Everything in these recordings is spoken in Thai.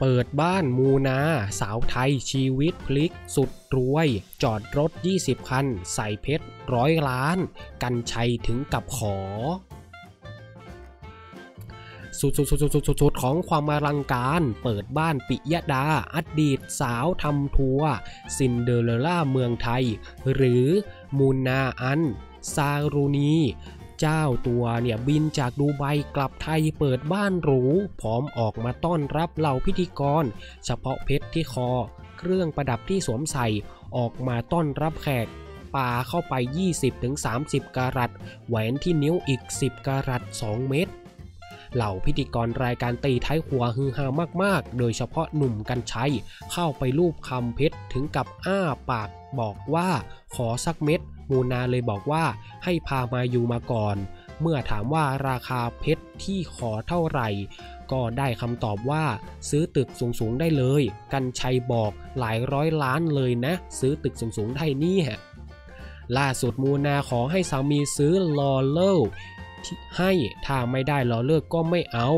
เปิดบ้านมูนา สาวไทยชีวิตพลิก สุดรวย จอดรถ 20 คัน ใส่เพชรร้อยล้าน กันชัยถึงกับขอสุดๆๆๆๆของความอลังการ เปิดบ้านปิยดา อดีตสาวทำทัวร์ซินเดอเรล่าเมืองไทย หรือมูนาอัน ซารูนี เจ้าตัวเนี่ยบินจากดูไบกลับไทยเปิดบ้านหรู พร้อมออกมาต้อนรับเหล่าพิธีกร เฉพาะเพชรที่คอ เครื่องประดับที่สวมใส่ออกมาต้อนรับแขกปาเข้าไป 20-30กรัตแหวนที่นิ้วอีก 10กรัต 2 เม็ดเหล่าพิธีกรรายการตีท้ายครัวฮือฮามากๆ โดยเฉพาะหนุ่มกันชัยเข้าไปรูปคำเพชรถึงกับอ้าปากบอกว่าขอสักเม็ด มูนาเลยบอกว่าให้พามายูมาก่อน เมื่อถามว่าราคาเพชรที่ขอเท่าไหร่ ก็ได้คำตอบว่า ซื้อตึกสูงๆได้เลย กันชัยบอกหลายร้อยล้านเลยนะ ซื้อตึกสูงๆได้นี่ยล่าสุดมูนาขอให้สามีซื้อลอเลอร์ให้ถ้าไม่ได้ลอเลิกก็ไม่เอา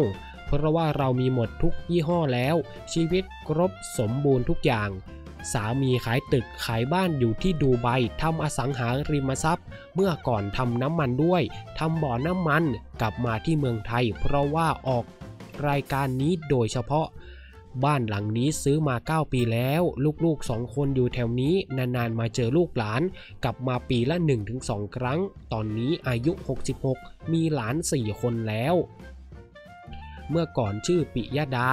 เพราะว่าเรามีหมดทุกยี่ห้อแล้ว ชีวิตครบสมบูรณ์ทุกอย่าง สามีขายตึกขายบ้านอยู่ที่ดูไบทำอสังหาริมทรัพย์ เมื่อก่อนทำน้ำมันด้วยทำบ่อน้ำมันกลับมาที่เมืองไทย เพราะว่าออกรายการนี้โดยเฉพาะ บ้านหลังนี้ซื้อมา 9 ปีแล้ว ลูกๆสองคนอยู่แถวนี้ นานๆมาเจอลูกหลาน กลับมาปีละ 1-2 ครั้ง ตอนนี้อายุ 66 มีหลาน 4 คนแล้ว เมื่อก่อนชื่อปิยดา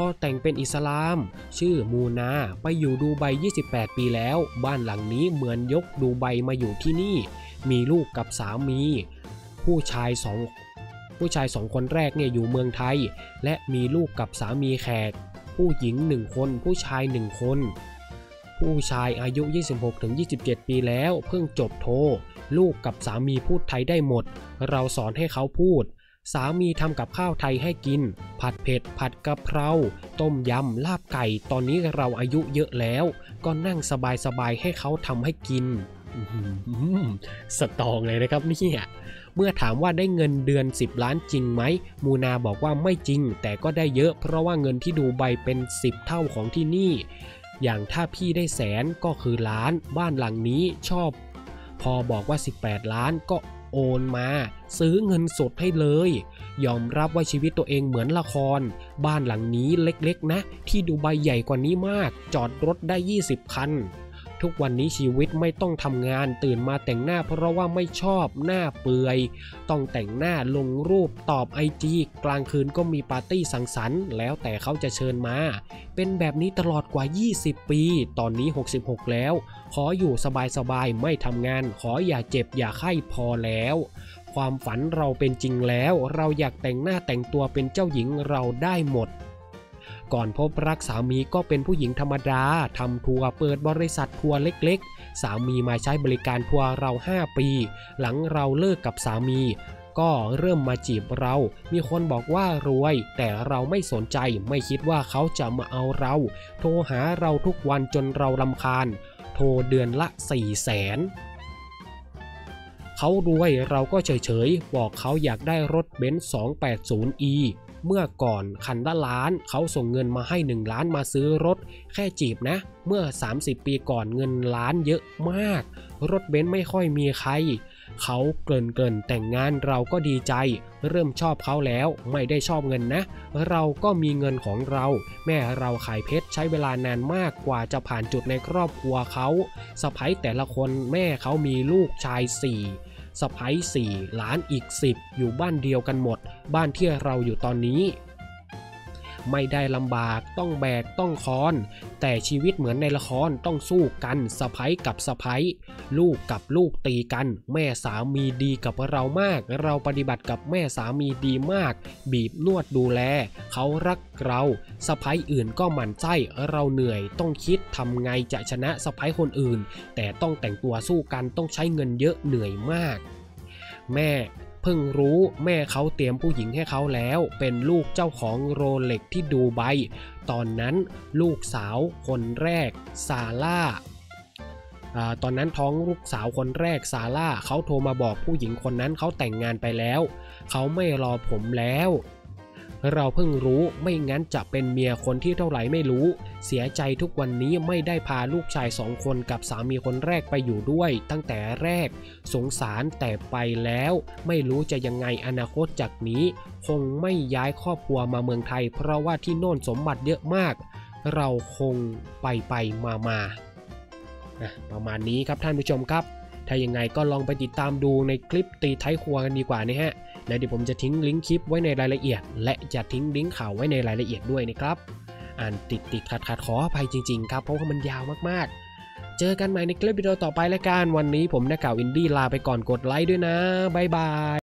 พอแต่งเป็นอิสลาม ชื่อมูนาไปอยู่ดูไบ 28 ปีแล้ว บ้านหลังนี้เหมือนยกดูไบมาอยู่ที่นี่ มีลูกกับสามี ผู้ชายสองผู้ชายสองคนแรกเนี่ยอยู่เมืองไทย และมีลูกกับสามีแขก ผู้หญิง1คนผู้ชาย1คน ผู้ชายอายุ 26-27 ปีแล้วเพิ่งจบโท ลูกกับสามีพูดไทยได้หมด เราสอนให้เขาพูด สามีทำกับข้าวไทยให้กิน ผัดเผ็ด ผัดกะเพรา ต้มยำ ลาบไก่ ตอนนี้เราอายุเยอะแล้ว ก็นั่งสบายๆให้เขาทำให้กินสตองเลยนะครับเนี่ยเมื่อถามว่าได้เงินเดือน 10 ล้านจริงไหม มูนาบอกว่าไม่จริง แต่ก็ได้เยอะ เพราะว่าเงินที่ดูใบเป็น 10 เท่าของที่นี่ อย่างถ้าพี่ได้แสนก็คือล้าน บ้านหลังนี้ชอบ พอบอกว่า 18 ล้านก็ โอนมา ซื้อเงินสดให้เลย ยอมรับว่าชีวิตตัวเองเหมือนละคร บ้านหลังนี้เล็กๆนะ ที่ดูใบใหญ่กว่านี้มาก จอดรถได้ 20 คัน ทุกวันนี้ชีวิตไม่ต้องทำงานตื่นมาแต่งหน้าเพราะว่าไม่ชอบหน้าเปื่อย ต้องแต่งหน้าลงรูปตอบไอจีกลางคืนก็มีปาร์ตี้สังสรรค์ แล้วแต่เขาจะเชิญมา เป็นแบบนี้ตลอดกว่า 20 ปี ตอนนี้ 66 แล้ว ขออยู่สบายๆไม่ทำงาน ขออย่าเจ็บอย่าไข้พอแล้วความฝันเราเป็นจริงแล้ว เราอยากแต่งหน้าแต่งตัวเป็นเจ้าหญิงเราได้หมด ก่อนพบรักสามีก็เป็นผู้หญิงธรรมดาทำทัวร์เปิดบริษัททัวร์เล็กๆ สามีมาใช้บริการทัวร์เรา 5 ปี หลังเราเลิกกับสามี ก็เริ่มมาจีบเรา มีคนบอกว่ารวย แต่เราไม่สนใจไม่คิดว่าเขาจะมาเอาเรา โทรหาเราทุกวันจนเราลำคาญ โทรเดือนละ4แสนเขารวยเราก็เฉยๆ บอกเขาอยากได้รถเบนซ์ 280e เมื่อก่อนคันละล้านเขาส่งเงินมาให้ 1 ล้านมาซื้อรถ แค่จีบนะ เมื่อ 30 ปีก่อนเงินล้านเยอะมาก รถเบนซ์ไม่ค่อยมีใคร เขาเกินเกินๆแต่งงานเราก็ดีใจ เริ่มชอบเขาแล้วไม่ได้ชอบเงินนะ เราก็มีเงินของเรา แม่เราขายเพชรใช้เวลานานมากกว่าจะผ่านจุดในครอบครัวเขาสะพ้ยแต่ละคนแม่เขามีลูกชายสี่ สะพ้ยสี่หลานอีกสิบอยู่บ้านเดียวกันหมด บ้านที่เราอยู่ตอนนี้ ไม่ได้ลำบาก ต้องแบกต้องคอน แต่ชีวิตเหมือนในละครต้องสู้กันสะพ้ยกับสะพ้ยลูกกับลูกตีกัน แม่สามีดีกับเรามาก เราปฏิบัติกับแม่สามีดีมาก บีบนวดดูแล เขารักเราสะพ้ยอื่นก็หมั่นไส้เราเหนื่อย ต้องคิดทำไงจะชนะสะพ้ยคนอื่น แต่ต้องแต่งตัวสู้กันต้องใช้เงินเยอะเหนื่อยมาก แม่ เพิ่งรู้แม่เขาเตรียมผู้หญิงให้เขาแล้ว เป็นลูกเจ้าของโรเล็กที่ดูไบตอนนั้นลูกสาวคนแรกซาร่าอ่าตอนนั้นท้องลูกสาวคนแรกซาร่าเขาโทรมาบอกผู้หญิงคนนั้นเขาแต่งงานไปแล้ว เขาไม่รอผมแล้ว เราเพิ่งรู้ไม่งั้นจะเป็นเมียคนที่เท่าไหร่ไม่รู้ เสียใจทุกวันนี้ไม่ได้พาลูกชายสองคนกับสามีคนแรกไปอยู่ด้วย ตั้งแต่แรก สงสารแต่ไปแล้ว ไม่รู้จะยังไงอนาคตจากนี้ คงไม่ย้ายครอบครัวมาเมืองไทย เพราะว่าที่โน่นสมบัติเยอะมาก เราคงไปไปมามานะประมาณนี้ครับท่านผู้ชมครับ ถ้ายังไงก็ลองไปติดตามดูในคลิปตีท้ายครัวกันดีกว่านะฮะ และเดี๋ยวผมจะทิ้งลิงก์คลิปไว้ในรายละเอียด และจะทิ้งลิงก์ข่าวไว้ในรายละเอียดด้วยนะครับ อ่านติดติดขัดขัดขออภัยจริงๆครับเพราะว่ามันยาวมากๆ เจอกันใหม่ในคลิปวิดีโอต่อไปแล้วกันวันนี้ผมนักข่าวอินดี้ลาไปก่อนกดไลค์ด้วยนะบ๊ายบาย